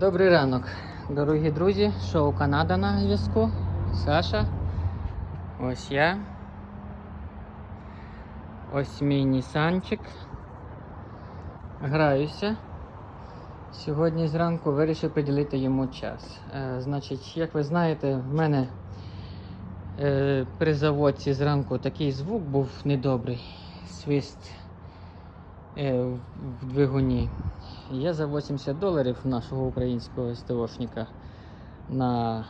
Добрий ранок, дорогі друзі. Шоу Канада на зв'язку. Саша. Ось я. Ось мій Нісанчик. Граюся. Сьогодні зранку вирішив приділити йому час. Е, значить, як ви знаєте, в мене е, при заводці зранку такий звук був недобрий. Свист в- в двигуні. Я за 80 доларів нашого українського СТОшника на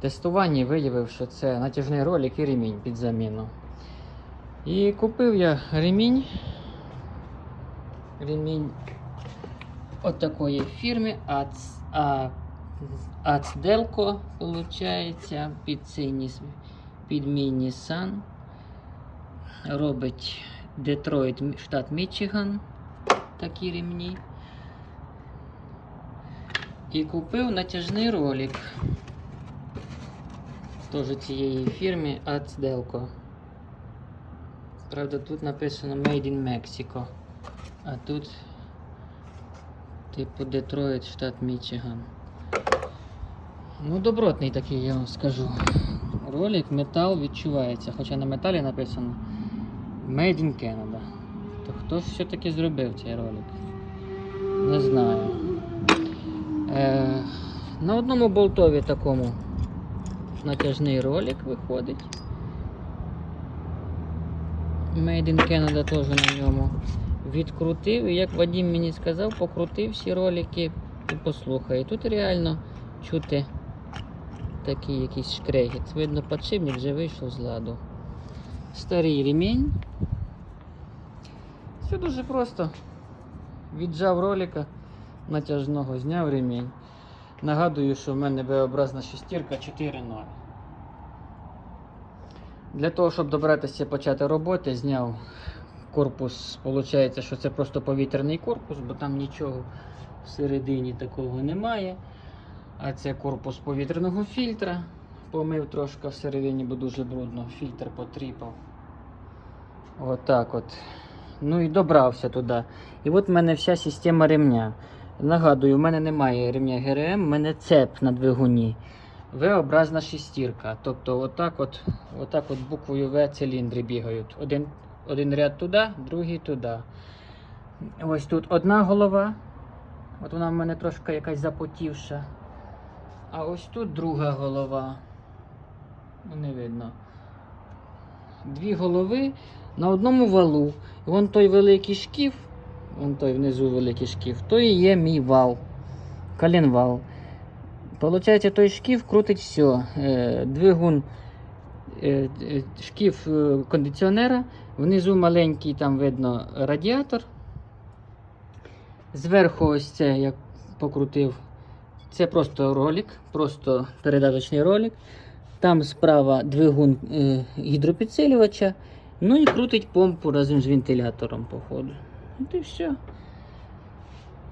тестуванні виявив, що це натяжний ролик і ремінь під заміну. І купив я ремінь. Ремінь от такої фірми Ацделко, виходить, під цей під мій Nissan. Робить Детройт, штат Мічиган такі ремні. І купив натяжний ролик. Теж цієї фірми Ацделко. Правда, тут написано Made in Mexico. А тут типу Детройт, штат Мічиган. Ну, добротний такий, я вам скажу. Ролик, метал відчувається, хоча на металі написано Made in Canada. То хто ж все-таки зробив цей ролик? Не знаю. Е, на одному болтові такому натяжний ролик виходить. Made in Canada теж на ньому. Відкрутив, і як Вадим мені сказав, покрутив всі ролики і послухай. Тут реально чути такий якийсь шкрегіт. Видно, подшипник вже вийшов з ладу. Старий ремінь. Дуже просто. Віджав ролика натяжного, зняв ремінь. Нагадую, що в мене V-образна шестірка 4.0. Для того, щоб добратися почати роботи, зняв корпус. Получається, що це просто повітряний корпус, бо там нічого всередині такого немає. А це корпус повітряного фільтра. Помив трошки всередині, бо дуже брудно. Фільтр потріпав. Отак от. Ну і добрався туди. І от в мене вся система ремня. Нагадую, в мене немає ремня ГРМ, в мене цеп на двигуні. В-образна шестірка. Тобто отак от, отак от буквою В циліндри бігають. Один, один ряд туди, другий туди. Ось тут одна голова. От вона в мене трошки якась запотівша. А ось тут друга голова. Ну, не видно. Дві голови на одному валу. І вон той великий шкіф, вон той внизу великий шкіф, то і є мій вал. Коленвал. Получається, той шкіф крутить все. Двигун, е, е, шкіф е, кондиціонера, внизу маленький там видно радіатор. Зверху ось це я покрутив. Це просто ролик, просто передаточний ролик. Там справа двигун е, гідропідсилювача. Ну і крутить помпу разом з вентилятором, походу. От і все.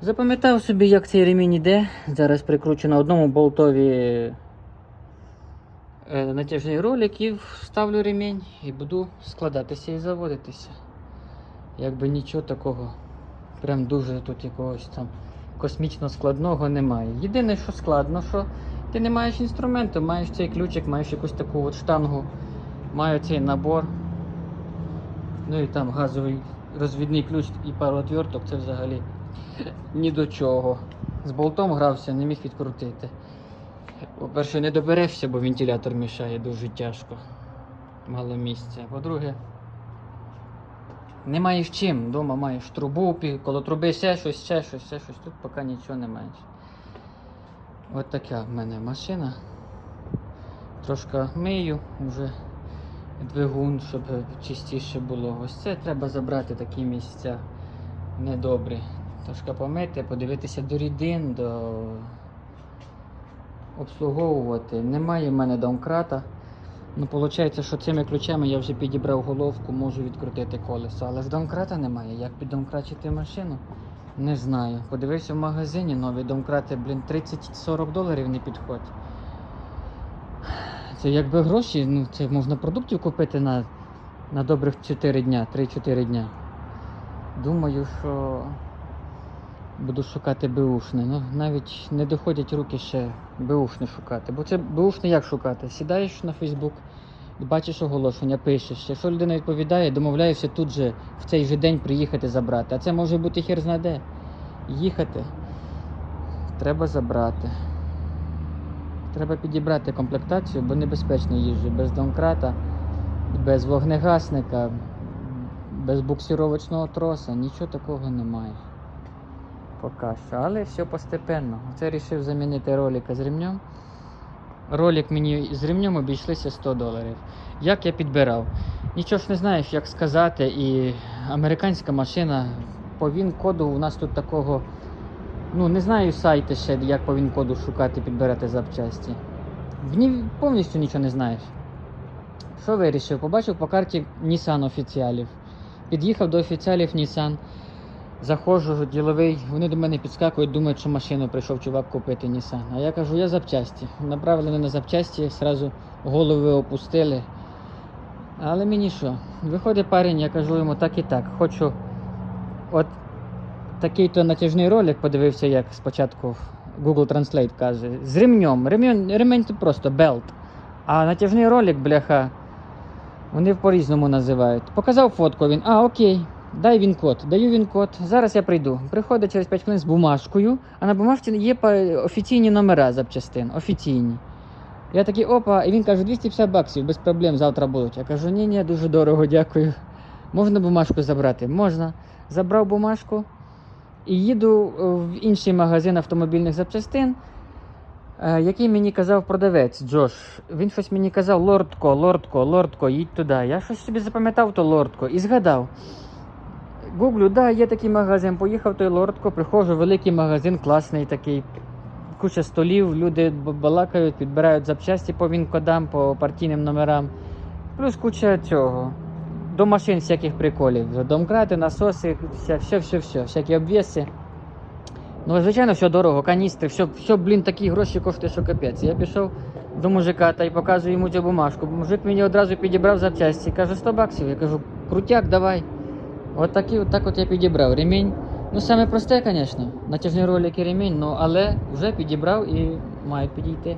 Запам'ятав собі, як цей ремінь іде. Зараз прикручу на одному болтові е, натяжний ролик і вставлю ремінь і буду складатися і заводитися. Якби нічого такого. Прям дуже тут якогось там космічно складного немає. Єдине, що складно, що ти не маєш інструменту, маєш цей ключик, маєш якусь таку от штангу, маю цей набор. Ну і там газовий розвідний ключ і пару отверток, це взагалі ні до чого. З болтом грався, не міг відкрутити. По-перше, не доберешся, бо вентилятор мішає дуже тяжко. Мало місця. По-друге, не маєш чим. Вдома маєш трубу, коло труби ще щось, ще щось, ще щось. Тут поки нічого не маєш. От така в мене машина. Трошки мию вже двигун, щоб чистіше було. Ось це треба забрати такі місця недобрі. Трошки помити, подивитися до рідин, до обслуговувати. Немає в мене домкрата. Ну, виходить, що цими ключами я вже підібрав головку, можу відкрутити колесо. Але ж домкрата немає. Як піддомкрачити машину? Не знаю. Подивився в магазині нові домкрати, блін, 30-40 доларів не підходять. Це якби гроші, ну це можна продуктів купити на, на добрих 4 дня, 3-4 дня. Думаю, що Буду шукати беушне. Ну, навіть не доходять руки ще беушне шукати. Бо це беушне як шукати? Сідаєш на Фейсбук бачиш оголошення, пишеш. Якщо людина відповідає, домовляєшся тут же в цей же день приїхати забрати. А це може бути хер знаде. Їхати. Треба забрати. Треба підібрати комплектацію, бо небезпечно їжджу без домкрата, без вогнегасника, без буксировочного троса, нічого такого немає. Поки що, але все постепенно. Це рішив замінити ролика з ремнем. Ролик мені з ремнем обійшлися 100 доларів. Як я підбирав? Нічого ж не знаєш, як сказати, і американська машина по ВІН-коду у нас тут такого. Ну, не знаю сайти ще, як по ВІН-коду шукати, підбирати запчасті. В ній повністю нічого не знаєш. Що вирішив? Побачив по карті Nissan офіціалів. Під'їхав до офіціалів Nissan. Заходжу, діловий, вони до мене підскакують, думають, що машину прийшов чувак купити Nissan. А я кажу, я запчасті. Направили на запчасті, сразу голови опустили. Але мені що? Виходить парень, я кажу йому так і так. Хочу от такий-то натяжний ролик подивився, як спочатку Google Translate каже. З ремнем. Ремень, ремень це просто белт. А натяжний ролик, бляха, вони по-різному називають. Показав фотку він. А, окей. Дай він код. Даю він код. Зараз я прийду. Приходить через 5 хвилин з бумажкою, а на бумажці є офіційні номера запчастин. Офіційні. Я такий опа, і він каже, 250 баксів, без проблем завтра будуть. Я кажу, ні, ні, дуже дорого, дякую. Можна бумажку забрати? Можна. Забрав бумажку і їду е, в інший магазин автомобільних запчастин, е, який мені казав продавець Джош. Він щось мені казав Лордко, Лордко, Лордко, їдь туди. Я щось собі запам'ятав то Лордко і згадав. Гуглю, да, є такий магазин. Поїхав той Лордко, приходжу, великий магазин, класний такий. Куча столів, люди балакають, підбирають запчасті по він-кодам, по партійним номерам. Плюс куча цього. До машин всяких приколів. Домкрати, насоси, вся, все, все, все, всякі обвіси. Ну, звичайно, все дорого, каністри, все, все, блін, такі гроші коштує, що капець. Я пішов до мужика та й показую йому цю бумажку. Мужик мені одразу підібрав запчасті. Каже, 100 баксів. Я кажу, крутяк, давай. От такі, от так от я підібрав. Ремінь. Ну, саме просте, звісно. Натяжний ролик і ремінь, ну, але вже підібрав і мають підійти.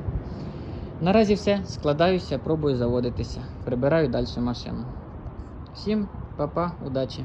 Наразі все, складаюся, пробую заводитися. Прибираю далі машину. Всім па-па, удачі!